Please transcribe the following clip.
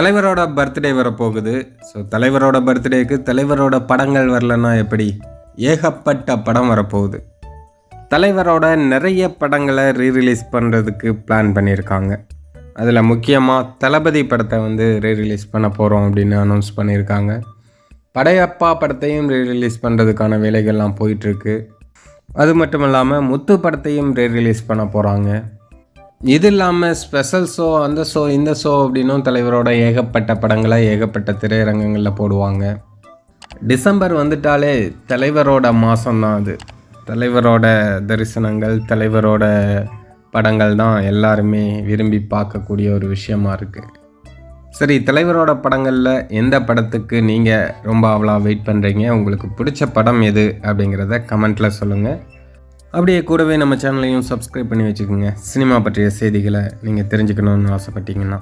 தலைவரோட பர்த்டே வரப்போகுது. ஸோ தலைவரோட பர்த்டேக்கு தலைவரோட படங்கள் வரலன்னா எப்படி? ஏகப்பட்ட படம் வரப்போகுது. தலைவரோட நிறைய படங்களை ரீரிலீஸ் பண்ணுறதுக்கு பிளான் பண்ணியிருக்காங்க. அதில் முக்கியமாக தளபதி படத்தை வந்து ரீரிலீஸ் பண்ண போகிறோம் அப்படின்னு அனௌன்ஸ் பண்ணியிருக்காங்க. படையப்பா படத்தையும் ரீரிலீஸ் பண்ணுறதுக்கான வேலைகள்லாம் போயிட்டுருக்கு அது மட்டும் இல்லாமல் முத்து படத்தையும் ரீரிலீஸ் பண்ண போகிறாங்க இது இல்லாமல் ஸ்பெஷல் ஷோ அந்த ஷோ இந்த ஷோ அப்படின்னும் தலைவரோட ஏகப்பட்ட படங்களை ஏகப்பட்ட திரையரங்கங்களில் போடுவாங்க. டிசம்பர் வந்துட்டாலே தலைவரோட மாதம்தான் அது. தலைவரோட தரிசனங்கள் தலைவரோட படங்கள் தான் எல்லாருமே விரும்பி பார்க்கக்கூடிய ஒரு விஷயமா இருக்குது சரி தலைவரோட படங்களில் எந்த படத்துக்கு நீங்கள் ரொம்ப அவ்வளோ வெயிட் பண்ணுறீங்க உங்களுக்கு பிடிச்ச படம் எது அப்படிங்கிறத கமெண்ட்டில் சொல்லுங்கள் அப்படியே கூடவே நம்ம சேனலையும் சப்ஸ்கிரைப் பண்ணி வச்சுக்கோங்க. சினிமா பற்றிய செய்திகளை நீங்கள் தெரிஞ்சுக்கணுன்னு ஆசைப்பட்டீங்கன்னா.